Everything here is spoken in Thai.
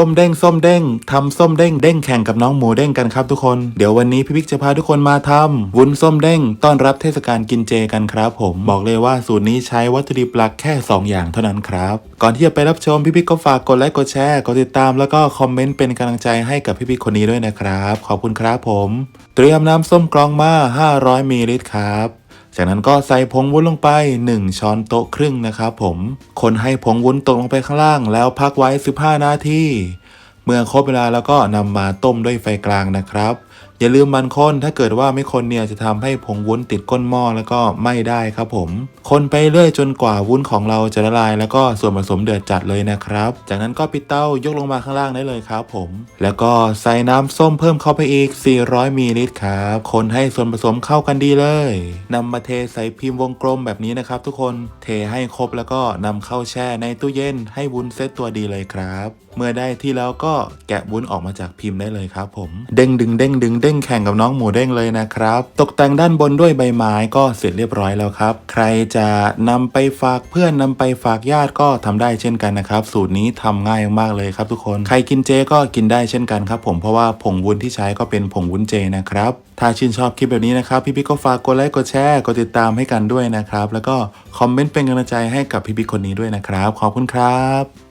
ส้มเด้งส้มเด้งทำส้มเด้งเด้งแข่งกับน้องหมูเด้งกันครับทุกคน เดี๋ยววันนี้พี่บิ๊กจะพาทุกคนมาทำวุ้นส้มเด้งต้อนรับเทศกาลกินเจกันครับผมบอกเลยว่าสูตรนี้ใช้วัตถุดิบหลักแค่ 2 อย่างเท่านั้นครับ ก่อนที่จะไปรับชมพี่บิ๊กก็ฝากกดไลค์กดแชร์กดติดตามแล้วก็คอมเมนต์เป็นกำลังใจให้กับพี่บิ๊กคนนี้ด้วยนะครับ ขอบคุณครับผม เตรียมน้ำส้มกรองมา 500มิลลิลิตรครับ จากนั้นก็ใส่ผงวุ้นลงไป 1 ช้อนโต๊ะครึ่งนะครับผม คนให้ผงวุ้นตกลงไปข้างล่างแล้วพักไว้ 15 นาที เมื่อครบเวลาแล้วก็นำมาต้มด้วยไฟกลางนะครับ อย่าลืมมันคนถ้าเกิดว่าไม่คนเนี่ยจะทำให้ผงวุ้นติดก้นหม้อแล้วก็ไม่ได้ครับผม คนไปเรื่อยจนกว่าวุ้นของเราจะละลาย แล้วก็ส่วนผสมเดือดจัดเลยนะครับ จากนั้นก็ปิดเตายกลงมาข้างล่างได้เลยครับผม แล้วก็ใส่น้ำส้มเพิ่มเข้าไปอีก 400มิลลิลิตรครับคนให้ส่วนผสมเข้ากันดีเลยนำมาเทใส่พิมพ์วงกลมแบบนี้นะครับทุกคนเทให้ครบแล้วก็นำเข้าแช่ในตู้เย็นให้วุ้นเซตตัวดีเลยครับ เมื่อได้ที่แล้วก็แกะวุ้นออกมาจากพิมพ์ได้เลยครับผม เด้งดึงเด้งดึงเด้งแข่งกับน้องหมูเด้งเลยนะครับ ตกแต่งด้านบนด้วยใบไม้ก็เสร็จเรียบร้อยแล้วครับ ใครจะนำไปฝากเพื่อนนำไปฝากญาติก็ทำได้เช่นกันนะครับ สูตรนี้ทำง่ายมากเลยครับทุกคน ใครกินเจก็กินได้เช่นกันครับผมเพราะว่าผงวุ้นที่ใช้ก็เป็นผงวุ้นเจนะครับถ้าชื่นชอบคลิปแบบนี้นะครับ พี่บิ๊กก็ฝากกดไลค์กดแชร์กดติดตามให้กันด้วยนะครับ แล้วก็คอมเมนต์เป็นกำลังใจให้กับพี่บิ๊กคนนี้ด้วยนะครับ ขอบคุณครับ